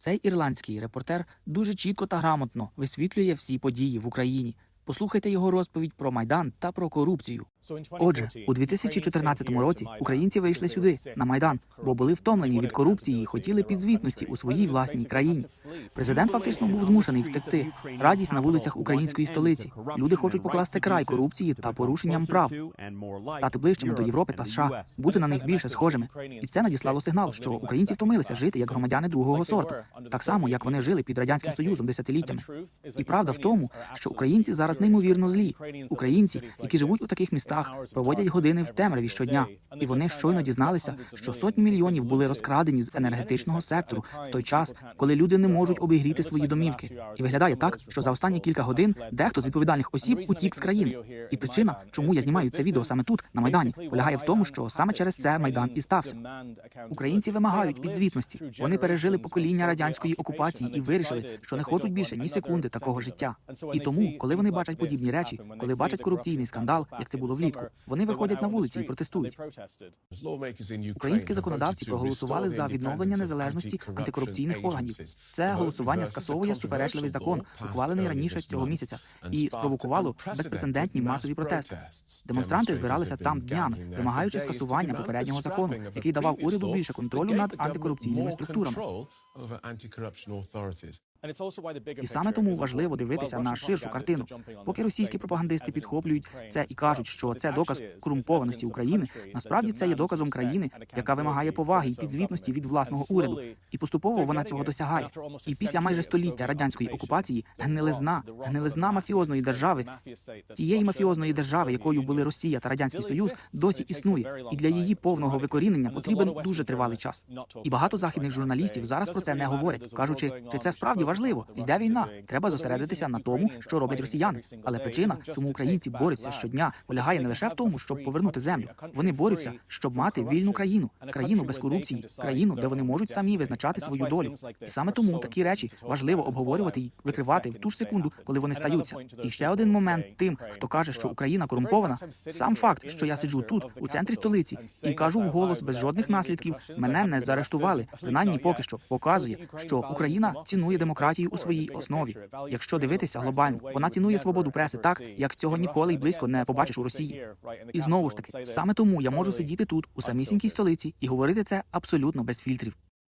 Цей ірландський репортер дуже чітко та грамотно висвітлює всі події в Україні. Послухайте його розповідь про майдан та про корупцію. Отже, у 2014 році українці вийшли сюди на майдан, бо були втомлені від корупції і хотіли підзвітності у своїй власній країні. Президент фактично був змушений втекти. Радість на вулицях української столиці. Люди хочуть покласти край корупції та порушенням прав, стати ближчими до Європи та США, бути на них більше схожими. І це надіслало сигнал, що українці втомилися жити як громадяни другого сорту, так само як вони жили під радянським союзом десятиліттями. І правда в тому, що українці зараз неймовірно злі. Українці, які живуть у таких містах, проводять години в темряві щодня, і вони щойно дізналися, що сотні мільйонів були розкрадені з енергетичного сектору в той час, коли люди не можуть обігріти свої домівки. І виглядає так, що за останні кілька годин дехто з відповідальних осіб утік з країни. І причина, чому я знімаю це відео саме тут, на майдані, полягає в тому, що саме через це майдан і стався. Українці вимагають підзвітності. Вони пережили покоління радянської окупації і вирішили, що не хочуть більше ні секунди такого життя. І тому, коли вони бачать подібні речі, коли бачать корупційний скандал, як це було влітку, вони виходять на вулиці і протестують. Українські законодавці проголосували за відновлення незалежності антикорупційних органів. Це голосування скасовує суперечливий закон, ухвалений раніше цього місяця, і спровокувало безпрецедентні масові протести. Демонстранти збиралися там днями, вимагаючи скасування попереднього закону, який давав уряду більше контролю над антикорупційними структурами. І саме тому важливо дивитися на ширшу картину. Поки російські пропагандисти підхоплюють це і кажуть, що це доказ корумпованості України. Насправді це є доказом країни, яка вимагає поваги і підзвітності від власного уряду. І поступово вона цього досягає. І після майже століття радянської окупації гнилизна, гнилизна мафіозної держави, тієї мафіозної держави, якою були Росія та радянський Союз, досі існує. І для її повного викорінення потрібен дуже тривалий час. І багато західних журналістів зараз про це не говорять, кажучи, чи це справді важливо. Йде війна. Треба зосередитися на тому, що роблять росіяни. Але причина, чому українці борються щодня, полягає не лише в тому, щоб повернути землю. Вони борються, щоб мати вільну країну, країну без корупції, країну, де вони можуть самі визначати свою долю. І саме тому такі речі важливо обговорювати і викривати в ту ж секунду, коли вони стаються. І ще один момент тим, хто каже, що Україна корумпована, сам факт, що я сиджу тут, у центрі столиці, і кажу вголос без жодних наслідків, мене не заарештували. Принаймні, поки що показує, що Україна цінує демократію у своїй основі. Якщо дивитися глобально, вона цінує свободу преси так, як цього ніколи й близько не побачиш у Росії. І знову ж таки, саме тому я можу сидіти тут, у самісінькій столиці, і говорити це абсолютно без фільтрів.